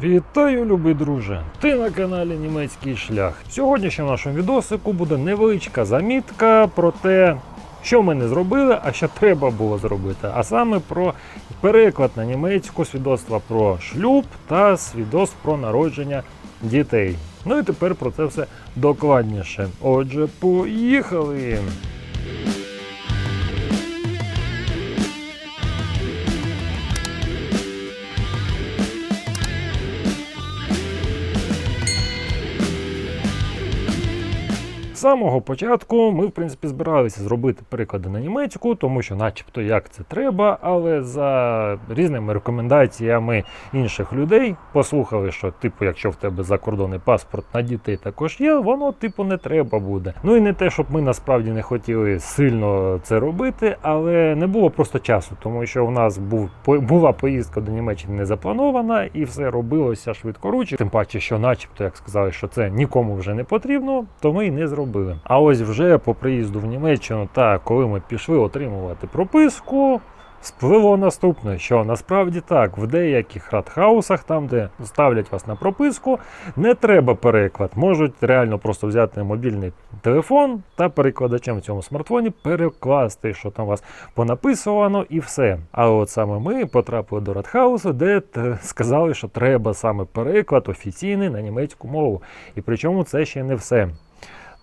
Вітаю, любий друже! Ти на каналі Німецький шлях. Сьогодні ще в нашому відосику буде невеличка замітка про те, що ми не зробили, а що треба було зробити. А саме про переклад на німецьку свідоцтва про шлюб та свідоцтв про народження дітей. Ну і тепер про це все докладніше. Отже, поїхали! Самого початку ми, в принципі, збиралися зробити переклади на німецьку, тому що, начебто, як це треба, але за різними рекомендаціями інших людей послухали, що, типу, якщо в тебе закордонний паспорт на дітей також є, воно, типу, не треба буде. Ну і не те, щоб ми насправді не хотіли сильно це робити, але не було просто часу, тому що в нас був була поїздка до Німеччини не запланована, і все робилося швидкоруч. Тим паче, що, начебто, як сказали, що це нікому вже не потрібно, то ми і не зробили. А ось вже по приїзду в Німеччину та коли ми пішли отримувати прописку. Спливло наступне, що насправді так, в деяких радхаусах, там, де ставлять вас на прописку, не треба переклад. Можуть реально просто взяти мобільний телефон та перекладачем в цьому смартфоні перекласти, що там у вас понаписувано, і все. Але от саме ми потрапили до радхаусу, де сказали, що треба саме переклад офіційний на німецьку мову. І причому це ще не все.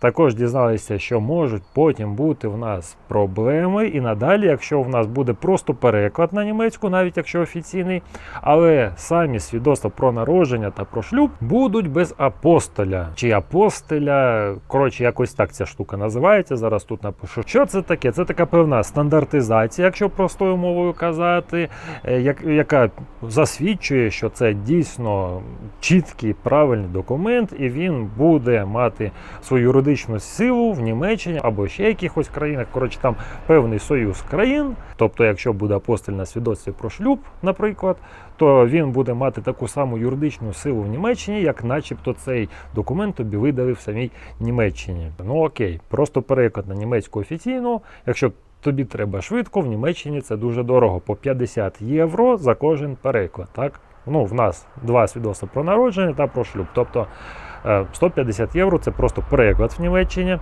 Також дізналися, що можуть потім бути в нас проблеми і надалі, якщо в нас буде просто переклад на німецьку, навіть якщо офіційний, але самі свідоцтва про народження та про шлюб будуть без апостоля чи апостеля. Коротше, якось так ця штука називається. Зараз тут напишу. Що це таке? Це така певна стандартизація, якщо простою мовою казати, е, як- яка засвідчує, що це дійсно чіткий правильний документ, і він буде мати свою юридичну силу в Німеччині або ще якихось країнах. Коротше, там певний союз країн. Тобто, якщо буде апостоль на про шлюб, наприклад, то він буде мати таку саму юридичну силу в Німеччині, як начебто цей документ тобі видали в самій Німеччині. Ну окей, просто переклад на німецьку офіційну, якщо тобі треба швидко, в Німеччині це дуже дорого, по 50 євро за кожен переклад. Так? Ну, в нас два свідоцтва про народження та про шлюб. Тобто 150 євро це просто переклад в Німеччині.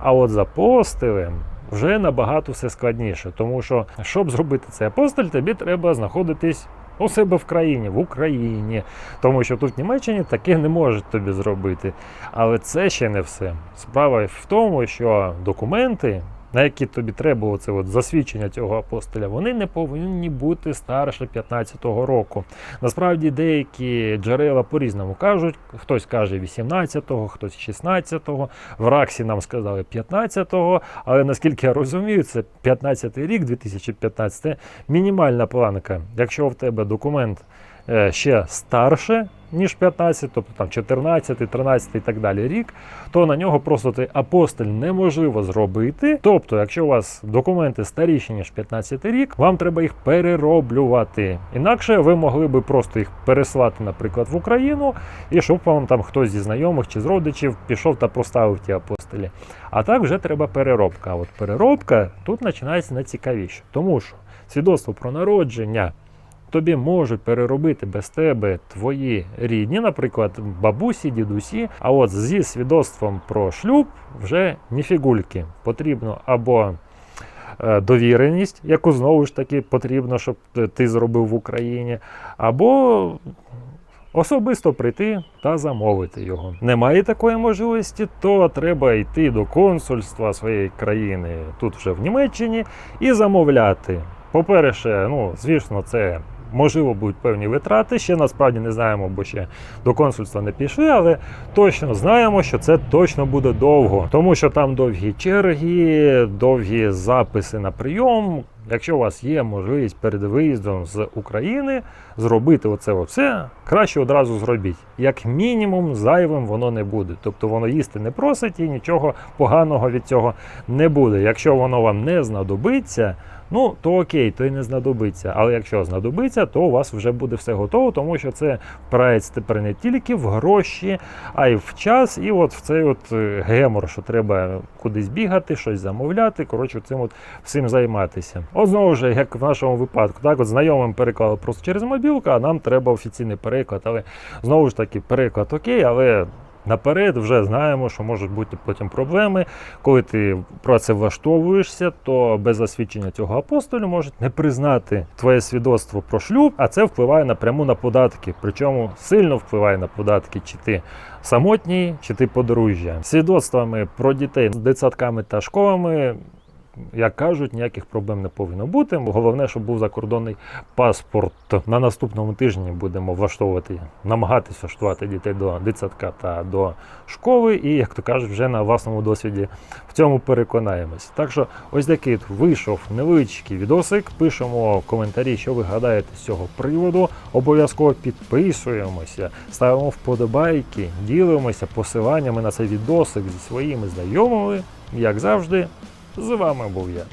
А от за постелем вже набагато все складніше, тому що, щоб зробити цей постель, тобі треба знаходитись у себе в країні, в Україні. Тому що тут в Німеччині таке не можуть тобі зробити. Але це ще не все. Справа в тому, що документи, на які тобі треба оце от засвідчення цього апостоля, вони не повинні бути старше 15-го року. Насправді деякі джерела по-різному кажуть. Хтось каже 18-го, хтось 16-го. В Раксі нам сказали 15-го, але наскільки я розумію, це 15-й рік, 2015, це мінімальна планка. Якщо в тебе документ е, ще старше, ніж 15, тобто там 14, 13 і так далі рік, то на нього просто цей апостиль неможливо зробити. Тобто, якщо у вас документи старіші, ніж 15 рік, вам треба їх перероблювати. Інакше ви могли би просто їх переслати, наприклад, в Україну, і щоб вам там хтось зі знайомих чи з родичів пішов та проставив ті апостилі. А так вже треба переробка. А от переробка тут починається найцікавіше, тому що свідоцтво про народження тобі можуть переробити без тебе твої рідні, наприклад, бабусі, дідусі. А от зі свідоцтвом про шлюб вже ніфігульки. Потрібно або е, довіреність, яку знову ж таки потрібно, щоб ти зробив в Україні, або особисто прийти та замовити його. Немає такої можливості, то треба йти до консульства своєї країни тут вже в Німеччині і замовляти. По-перше, ну звісно, це можливо будуть певні витрати. Ще насправді не знаємо, бо ще до консульства не пішли, але точно знаємо, що це точно буде довго, тому що там довгі черги, довгі записи на прийом. Якщо у вас є можливість перед виїздом з України зробити оце все, краще одразу зробіть. Як мінімум, зайвим воно не буде. Тобто воно їсти не просить і нічого поганого від цього не буде. Якщо воно вам не знадобиться, Ну, то окей, то й не знадобиться. Але якщо знадобиться, то у вас вже буде все готово, тому що це впирається тепер не тільки в гроші, а й в час, і от в цей от е, гемор, що треба кудись бігати, щось замовляти. Коротше, цим от всім займатися. От знову ж, як в нашому випадку, так, от знайомим переклали просто через мобілку, а нам треба офіційний переклад. Але знову ж таки, переклад окей, але. Наперед вже знаємо, що можуть бути потім проблеми. Коли ти працевлаштовуєшся, то без засвідчення цього апостолю можуть не признати твоє свідоцтво про шлюб, а це впливає напряму на податки. Причому сильно впливає на податки, чи ти самотній, чи ти подружжя. Свідоцтвами про дітей з дитсадками та школами. Як кажуть, ніяких проблем не повинно бути. Головне, щоб був закордонний паспорт. На наступному тижні будемо влаштовувати, намагатися влаштувати дітей до дитсадка та до школи. І, як то кажуть, вже на власному досвіді в цьому переконаємось. Так що, ось такий вийшов невеличкий відосик. Пишемо коментарі, що ви гадаєте з цього приводу. Обов'язково підписуємося, ставимо вподобайки, ділимося посиланнями на цей відосик зі своїми знайомими. Як завжди, з вами був я.